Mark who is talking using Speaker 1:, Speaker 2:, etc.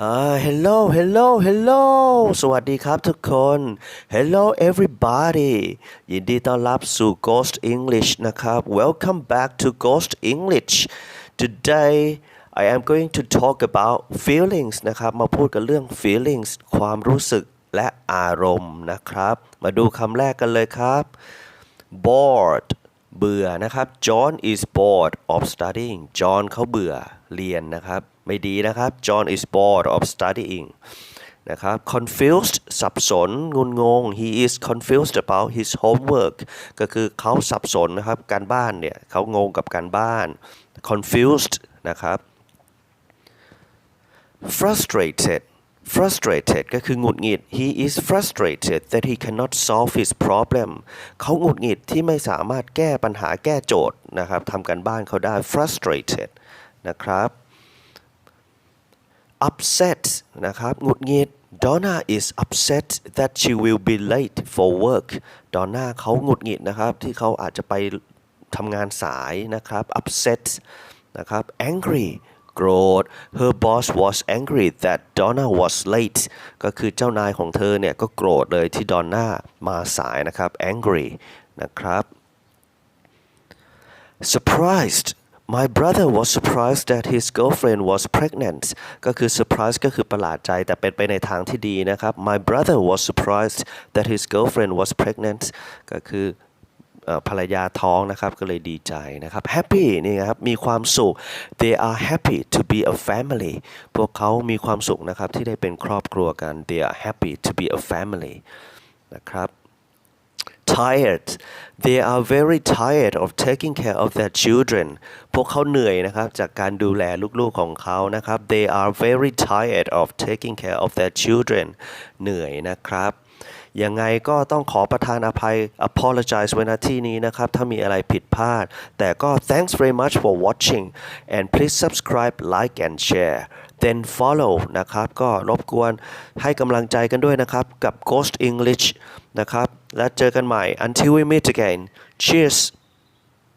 Speaker 1: โหล l ฮลโหล o h ลโหลสวัสดีครับทุกคน hello everybody ยินดีต้อนรับสู่ Ghost English นะครับ welcome back to Ghost English today I am going to talk about feelings นะครับ มาพูดกันเรื่อง feelings ความรู้สึกและอารมณ์นะครับ มาดูคำแรกกันเลยครับ bored เบื่อ นะครับ John is bored of studying John เขาเบื่อเรียนนะครับไม่ดีนะครับ John is bored of studying นะครับ confused สับสนงุนงง he is confused about his homework ก็คือเขาสับสนนะครับการบ้านเนี่ยเขางงกับการบ้าน confused นะครับ frustrated frustrated ก็คือหงุดหงิด he is frustrated that he cannot solve his problem เขาหงุดหงิดที่ไม่สามารถแก้ปัญหาแก้โจทย์นะครับทำกันบ้านเขาได้ frustrated นะครับ upset นะครับ หงุดหงิด Donna is upset that she will be late for work Donna เขาหงุดหงิดนะครับ ที่เขาอาจจะไปทำงานสายนะครับ upset นะครับ angry โกรธ her boss was angry that Donna was late ก็คือเจ้านายของเธอเนี่ยก็โกรธเลยที่ดอนน่ามาสายนะครับ angry นะครับ surprised My brother was surprised that his girlfriend was pregnant ก็คือ surprise ก็คือประหลาดใจแต่เป็นไปในทางที่ดีนะครับ My brother was surprised that his girlfriend was pregnant ก็คือภรรยาท้องนะครับก็เลยดีใจนะครับ happy นี่นครับมีความสุข they are happy to be a family พวกเขามีความสุขนะครับที่ได้เป็นครอบครัวกัน they are happy to be a family นะครับ tired they are very tired of taking care of their children พวกเขาเหนื่อยนะครับจากการดูแลลูกๆของเขา นะครับ they are very tired of taking care of their children เหนื่อยนะครับยังไงก็ต้องขอประทานอภัย apologize ไว้ะที่นี้นะครับถ้ามีอะไรผิดพลาดแต่ก็ thanks very much for watching and please subscribe like and share then follow นะครับก็รบกวนให้กำลังใจกันด้วยนะครับกับ Ghost English นะครับและเจอกันใหม่ until we meet again cheers